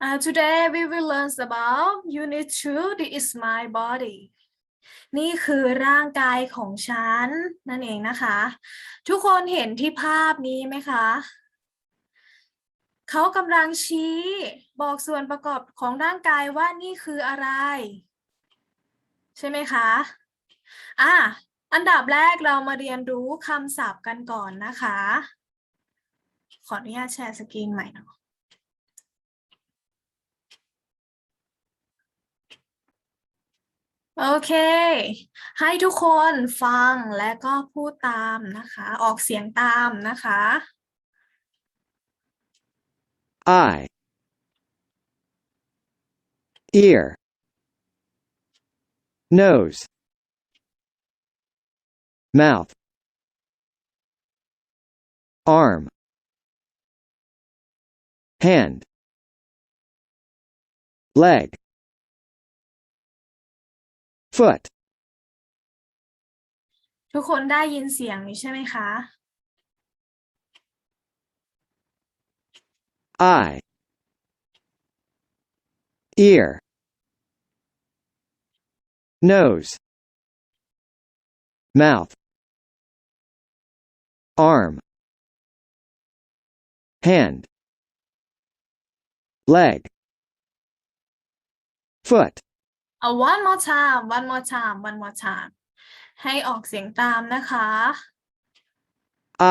Uh, today we will learn about unit 2 this is my body นี่คือร่างกายของฉัน นั่นเองนะคะ ทุกคนเห็นที่ภาพนี้ไหมคะ เขากำลังชี้บอกส่วนประกอบของร่างกายว่านี่คืออะไร ใช่ไหมคะอะอันดับแรกเรามาเรียนรู้คำศัพท์กันก่อนนะคะ ขออนุญาตแชร์สกรีนใหม่เนาะ โอเค ให้ทุกคนฟังและก็พูดตามนะคะ ออกเสียงตามนะคะ eye, ear, nose, mouth, arm, hand, leg, foot, ทุกคนได้ยินเสียงนี้ใช่ไหมคะ eye, ear, nose, mouth, arm, hand, leg, foot, เอา one more time one more time one more time ให้ออกเสียงตามนะคะ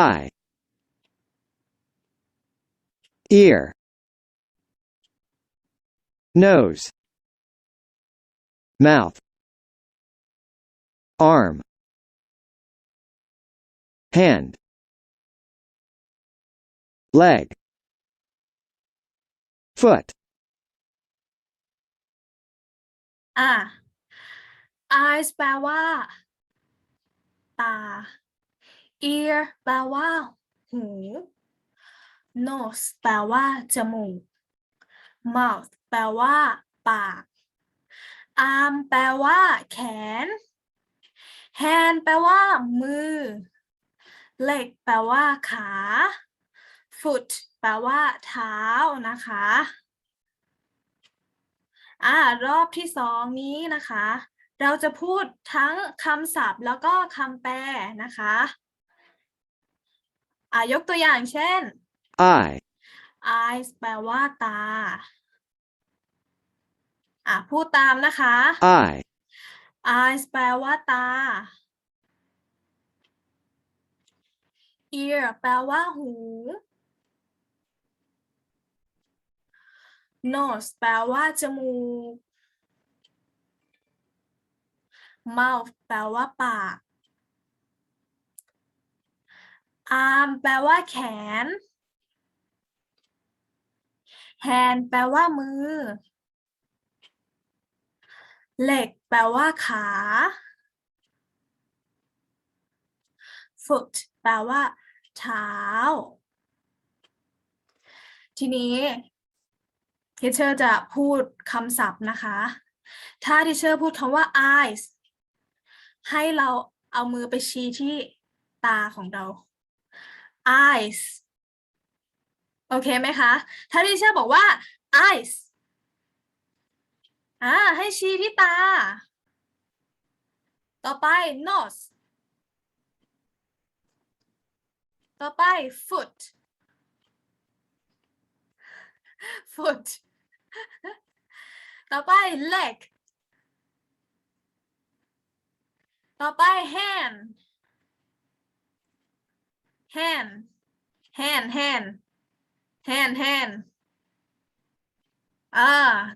eye, ear, nose, mouth, arm, hand, leg, foot, อะ eyes แปลว่า ตา ear แปลว่า หู nose แปลว่า จมูก mouth แปลว่า ปาก arm แปลว่า แขน hand แปลว่า มือ leg แปลว่า ขา foot แปลว่า เท้านะคะ อ่ารอบที่สองนี้นะคะ เราจะพูดทั้งคำศัพท์แล้วก็คำแปลนะคะอ่ายกตัวอย่างเช่น eye, eyes แปลว่าตาอะพูดตามนะคะ eye, eyes แปลว่าตา ear แปลว่าหู nose แปลว่าจมูก mouth แปลว่าปาก arm แปลว่าแขน hand แปลว่ามือ leg แปลว่าขา foot แปลว่าเท้า ทีนี้ ทิเชอร์จะพูดคำศัพท์นะคะ ถ้าทิเชอร์พูดคำว่า eyes ให้เราเอามือไปชี้ที่ตาของเรา eyes โอเคไหมคะ ถ้าทิเชอร์บอกว่า eyes อ่าให้ชี้ที่ตา ต่อไป nose ต่อไป foot foot ต่อไป leg ต่อไป hand hand hand hand hand hand อ่า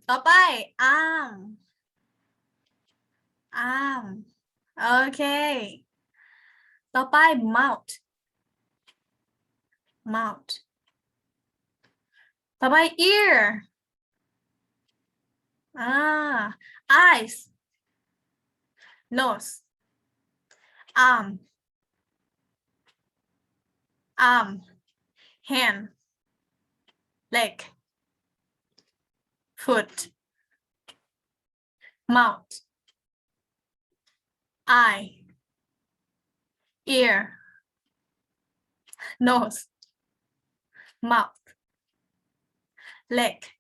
ต่อไป arm arm โอเค ต่อไป mouth mouth ต่อไป ear Ah, อ่า eyes nose arm um. arm um. hand leg foot. Mouth. Eye. Ear. Nose. Mouth. Leg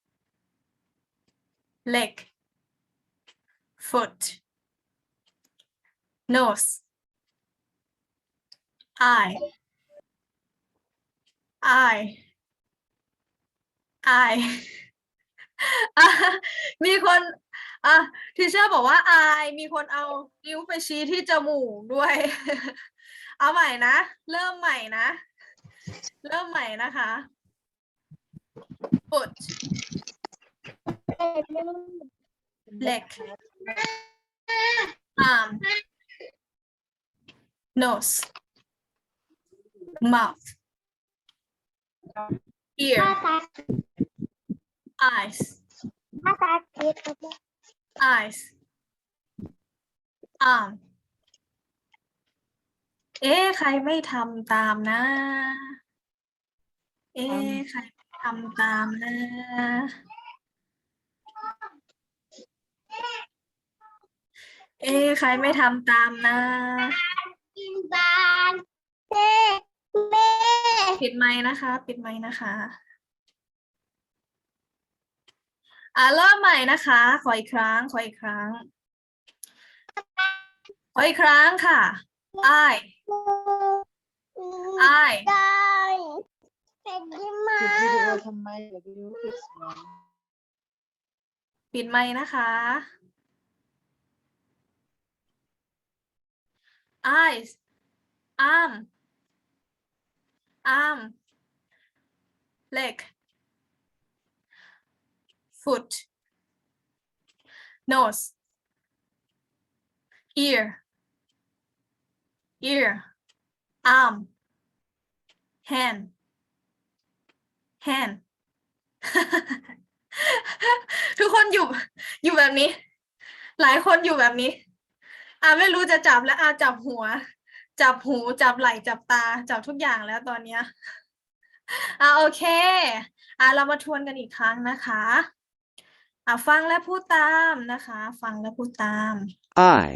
leg foot nose eye eye eye อะมีคนอะทีเชอร์บอกว่าอายมีคนเอานิ้วไปชี้ที่จมูกด้วย เอาใหม่นะ เริ่มใหม่นะ เริ่มใหม่นะคะ foot leg arm nose mouth ear eyes eyes arm เอ๊ะใครไม่ทำตามนะ เอ๊ะใครไม่ทำตามนะ เอ๊ะใครไม่ทำตามนะปิดไมค์นะคะ ปิดไมค์นะคะอ่าเริ่มใหม่นะคะ ขออีกครั้ง ขออีกครั้ง ขออีกครั้งค่ะ I I ปิดวิดีโอทำไมเดี๋ยววิดีโอปิดเสียง ปิดไมค์นะคะ eyes arm arm leg foot nose ear ear arm hand hand อยู่อยู่แบบนี้ หลายคนอยู่แบบนี้ อ่าไม่รู้จะจับแล้วอาจับหัว จับหูจับไหล่จับตา จับทุกอย่างแล้วตอนเนี้ยอ่าโอเค อ่าเรามาทวนกันอีกครั้งนะคะอ่าฟังและพูดตามนะคะ ฟังและพูดตาม eye,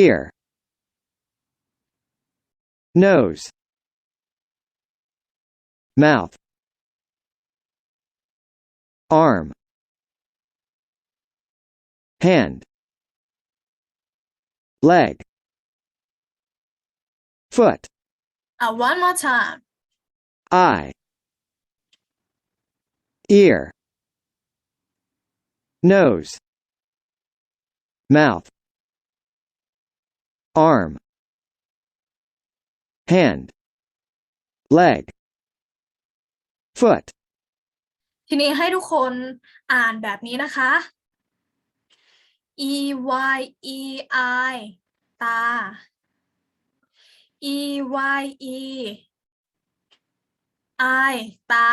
ear, nose, mouth, arm, hand, leg, foot, อ่า one more time. Eye, ear, nose, mouth, arm, hand, leg, foot, ทีนี้ให้ทุกคนอ่านแบบนี้นะคะ e y e i ตา e y e i ตา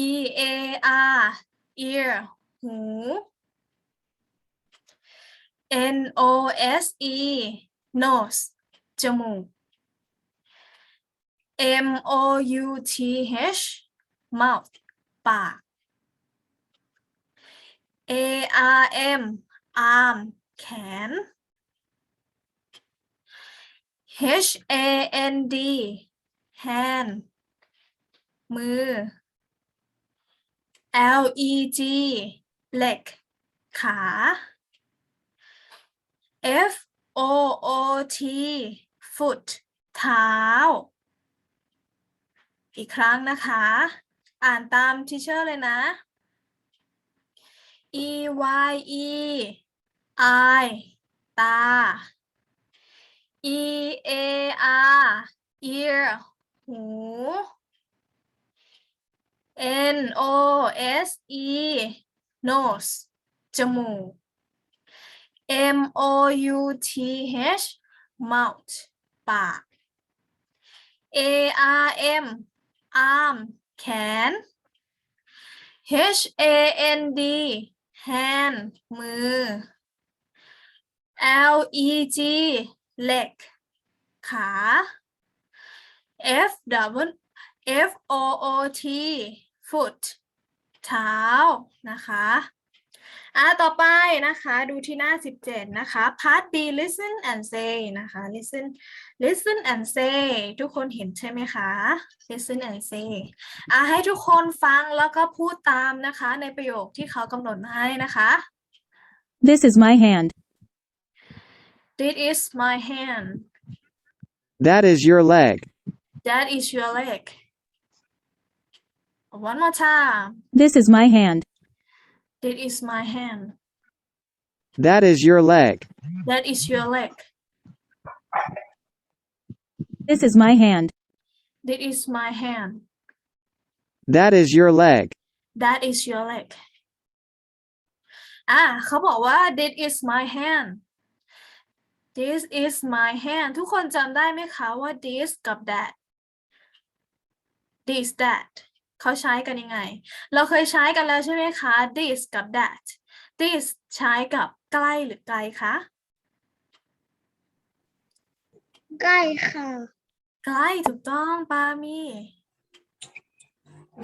e a r ear หู n o s e nose จมูก M O U T H mouth ปาก A R M arm แขน H A N D hand มือ L E G leg ขา F O O T foot เท้า อีกครั้งนะคะ อ่านตามทิเชอร์เลยนะ e y e i ตา e a r ear หู n o s e nose จมูก m o u t h mouth ปาก A R M arm แขน H A N D hand มือ L E G leg ขา F W F O O T foot เท้านะคะ อะต่อไปนะคะดูที่หน้า 17 นะคะ part B listen and say นะคะ listen listen and say ทุกคนเห็นใช่ไหมคะ listen and say อะให้ทุกคนฟังแล้วก็พูดตามนะคะ ในประโยคที่เขากำหนดมาให้นะคะ This is my hand. This is my hand That is your leg. That is your leg One more time This is my hand. This is my hand That is your leg. That is your leg This is my hand. This is my hand That is your leg. That is your leg อ่ะเขาบอกว่า this is my hand this is my hand ทุกคนจำได้ไหมคะว่า this กับ that this that เขาใช้กันยังไง เราเคยใช้กันแล้วใช่ไหมคะ this กับ that this ใช้กับใกล้หรือไกลคะ ใกล้ค่ะ ใกล้ถูกต้องปามี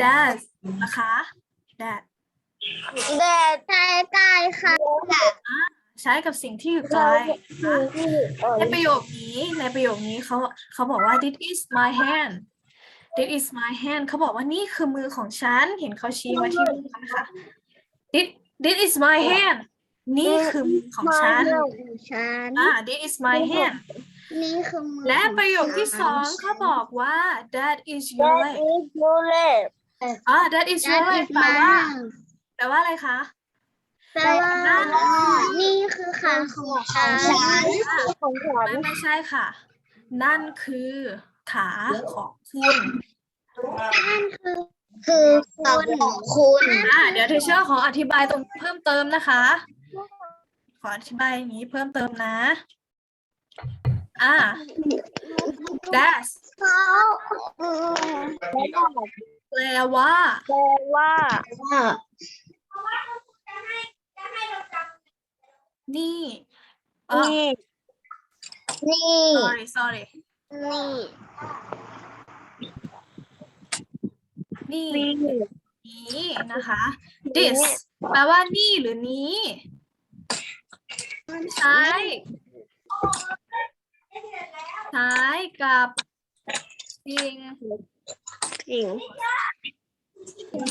that นะคะ that แดดใช่ใกล้ค่ะใช้กับสิ่งที่อยู่ไกลนะคะในประโยคนี้ในประโยคนี้เขาเขาบอกว่า this is my hand this is my hand เขาบอกว่านี่คือมือของฉัน เห็นเขาชี้มาที่มือเขานะคะ this this is my hand นี่คือมือของฉันฉันอ่า this is my hand นี่คือมือและของประโยคที่ฉันสองเขาบอกว่า that is your leg ยูเล็บอ่า that is your leg แปลว่าแปลว่าอะไรคะแปลว่านี่คือขาของฉันของฉันไม่ไม่ใช่ค่ะ นั่นคือ ขาของคุณนั่นคือ คือขาของคุณอ่าเดี๋ยวเทเชอร์ขออธิบายตรงเพิ่มเติมนะคะ ขออธิบายอย่างนี้เพิ่มเติมนะ อ่า that's เขาแแปลว่าปลว่านี่เออนี่นี่ sorry sorry นี่ นี่ นี้นะคะ this แปลว่านี่หรือนี้ใช้ใช้กับสิ่งสิ่ง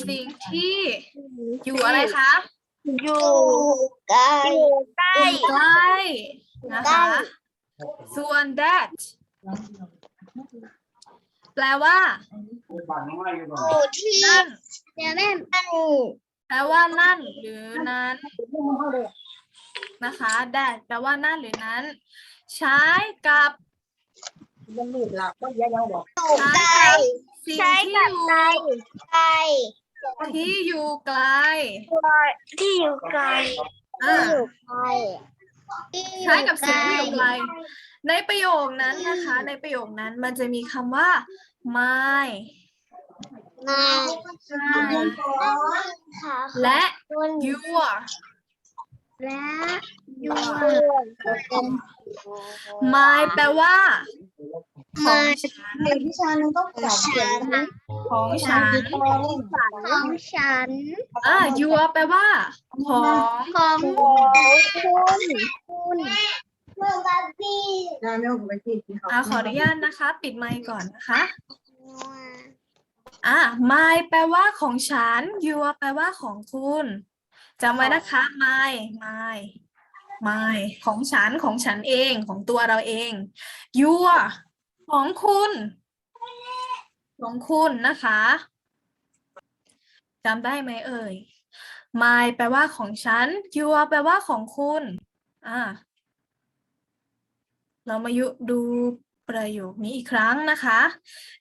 สิ่งที่อยู่อะไรคะ อยู่ใกล้อยู่ใกล้ใกล้นะคะ ส่วน that แปลว่า อยู่ที่นั่นเดี๋ยวแม่นั่นแปลว่านั่นหรือนั้นนะคะ that แปลว่านั่นหรือนั้น ใช้กับอยู่ใช้ใกล้กับสิ่งใช้ที่กับอยู่ใกล้ใกล้ที่อยู่ไกล ที่อยู่ไกลอ่าอยู่ไกลใช้กับสิ่งที่อยู่ไกลในประโยคนั้นนะคะ ในประโยคนั้นมันจะมีคำว่า my มาใช่ค่ะและ คุณ your และอยู่ my แปลว่า มาวิชาหนึงต้องปรับเขียนนะของฉันของฉันอ่า your แปลว่า ของของคุณคุณได้ไม่ต้องไปที่ที่เขาอ่าขออนุญาตนะคะ ปิดไมค์ก่อนนะคะ อ่า my แปลว่าของฉัน your แปลว่าของคุณจำไว้นะคะ my my my ของฉันของฉันเองของตัวเราเอง your ของคุณ ของคุณนะคะจำได้ไหมเอ่ย my แปลว่าของฉัน your แปลว่าของคุณ อ่า เรามายุดูประโยคนี้อีกครั้งนะคะ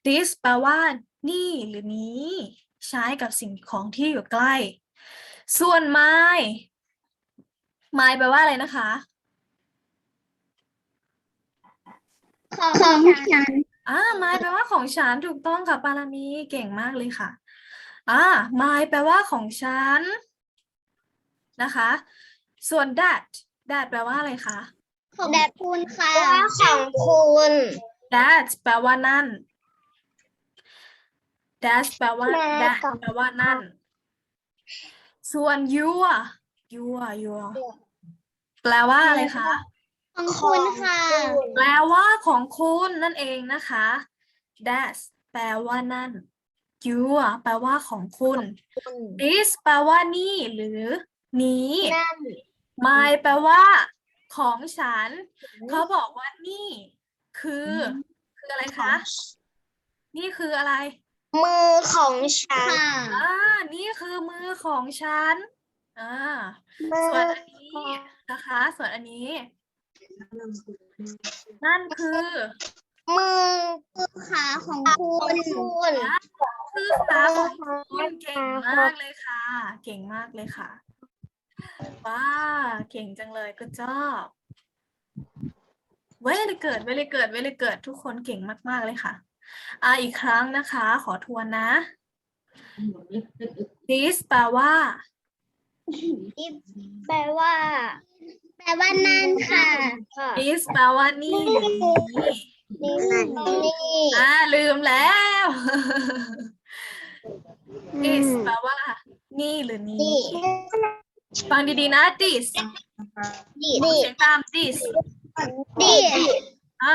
this แปลว่า นี่หรือนี้ ใช้กับสิ่งของที่อยู่ใกล้ ส่วน my my แปลว่าอะไรนะคะ ของฉันอ่า my แปลว่าของฉันถูกต้องค่ะปารามีเก่งมากเลยค่ะอ่า my แปลว่าของฉันนะคะ ส่วน that that แปลว่าอะไรคะของคุณค่ะของคุณ that แปลว่านั่น that แปลว่า แม่ that กับ แปลว่านั่น ส่วน your your your แปลว่าอะไรคะ ของคุณค่ะ แปลว่าของคุณนั่นเองนะคะ that แปลว่านั่น your แปลว่าของคุณ this แปลว่านี่ หรือนี้ นั่น my แปลว่า ของฉัน เขาบอกว่านี่ คือ คืออะไรคะ นี่คืออะไร มือของฉัน อ่า นี่คือมือของฉัน อ่าส่วนอันนี้นะคะ ส่วนอันนี้ นั่นคือ มือคือขาของคุณคือขาของคุณเก่งมากเลยค่ะ เก่งมากเลยค่ะ ว้า เก่งจังเลยก็จอบเวลเกิดเวลเกิดเวลเกิดทุกคนเก่งมากๆเลยค่ะ อ่าอีกครั้งนะคะ ขอทวนนะ this แปลว่า แปลว่า แปลว่านั่นค่ะ this แปลว่านี่หรือนี้นี่นี่อ่าลืมแล้ว this แปลว่า นี่หรือนี้นี่ฟังดีๆนะ this นี่ออกเสียงตาม this นี่อ่า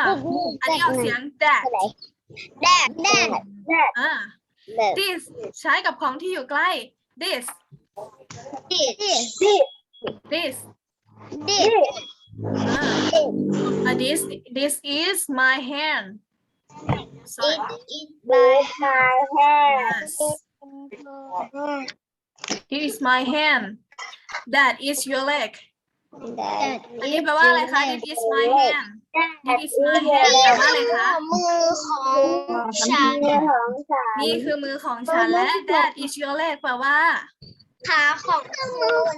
อันนี้ออกเสียง that แดดแดด อ่า this ใช้กับของที่อยู่ใกล้ this นี่นี่ this นี่ อ่าอ่า this this is my hand so It is my hand. yes this is my hand that is your leg อันนี้แปลว่าอะไรคะ this is my hand this is my hand แปลว่าอะไรคะ มือของฉันนี่คือมือของฉันและ that is your leg แปลว่า ขาของคุณ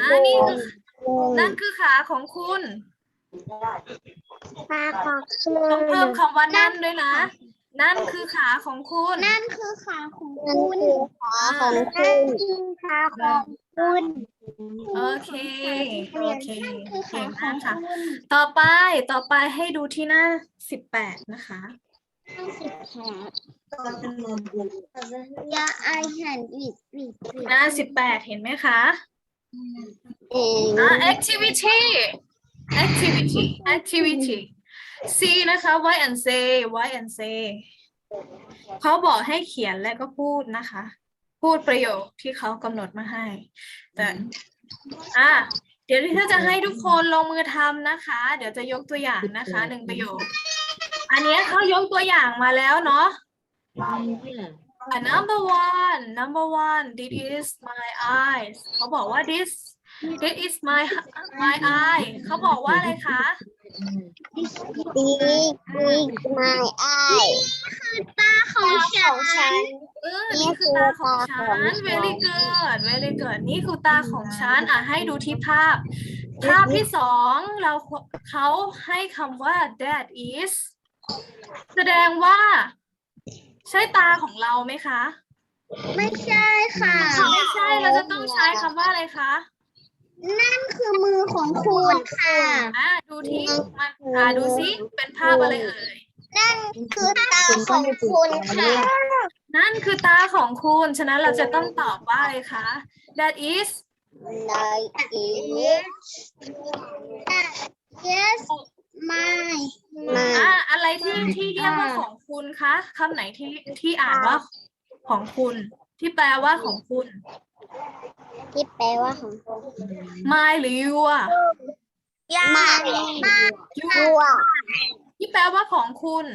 อ่านี่คือนั่นคือขาของคุณขาของคุต้องเพิ่มณคำว่านั่นด้วยนะ นั่นคือขาของคุณ นั่นคือขาของคุณขาของคุณคือขาของคุณ โอเค โอเคเก่งมากค่ะ ต่อไป ต่อไปให้ดูที่หน้าสิบแปดนะคะสิบแปดยาไอแฮนด์วิดวิดวิดหน้าสิบแปดเห็นไหมคะเองอ่า activity activity activity C นะคะ why and say why and say เขาบอกให้เขียนและก็พูดนะคะ พูดประโยคที่เขากำหนดมาให้ แต่อะเดี๋ยวที่จะให้ทุกคนลงมือทำนะคะ เดี๋ยวจะยกตัวอย่างนะคะหนึ่งประโยค อันเนี้ยเขายกตัวอย่างมาแล้วเนาะอะ number one number one this is my eyes เขาบอกว่า this this is my my eye เขาบอกว่าอะไรคะ ดีดีไม่ไอคือตาของฉัน เออ นี่คือตาของฉัน very good very good นี่คือตาของฉัน อะ ให้ดูที่ภาพ ภาพที่สองเราเขาให้คำว่า that is แสดงว่า ใช่ตาของเราไหมคะ ไม่ใช่ค่ะ ไม่ใช่ เราจะต้องใช้คำว่าอะไรคะ นั่นคือมือของคุณค่ะ อ่าดูที่มันอ่าดูซิเป็นภาพอะไรเอ่ย นั่นคือตาของคุณค่ะ นั่นคือตาของคุณ ฉะนั้นเราจะต้องตอบว่าอะไรคะ that is That is yes my อ่าอะไรที่ที่เรียกว่าของคุณคะคำไหนที่ที่อ่านว่าของคุณ ที่แปลว่าของคุณ ที่แปลว่าของคุณ my หรือ your ยามา your ตัวที่แปลว่าของคุณ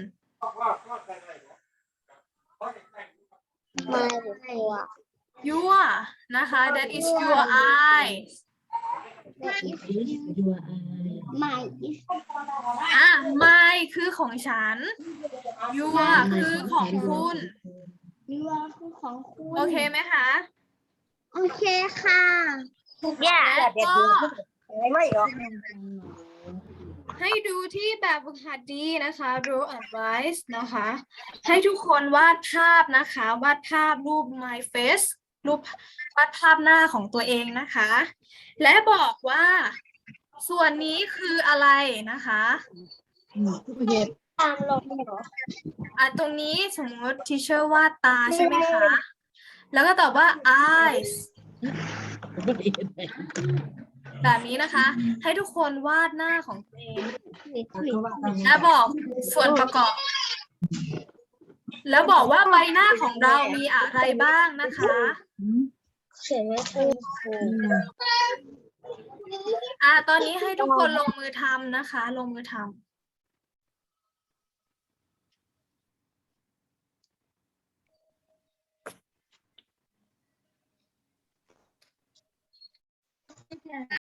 มาหรือตัว your นะคะ that is your eyes my is อะ my คือของฉัน your คือของคุณ your คือของคุณ โอเคไหมคะ โอเคค่ะและก็ไม่หรอกให้ดูที่แบบฝึกหัดดีนะคะ rule advice นะคะ ให้ทุกคนวาดภาพนะคะ วาดภาพรูป my face รูปวาดภาพหน้าของตัวเองนะคะ และบอกว่า ส่วนนี้คืออะไรนะคะตามลงเหรออะตรงนี้สมมติ teacher วาดตาใช่ไหมคะ แล้วก็ตอบว่า eyes แบบนี้นะคะ ให้ทุกคนวาดหน้าของตัวเองและบอกส่วนประกอบ แล้วบอกว่าใบหน้าของเรามีอะไรบ้างนะคะเขียนไม่ถูกอ่า ตอนนี้ให้ทุกคนลงมือทำนะคะ ลงมือทำ Yeah.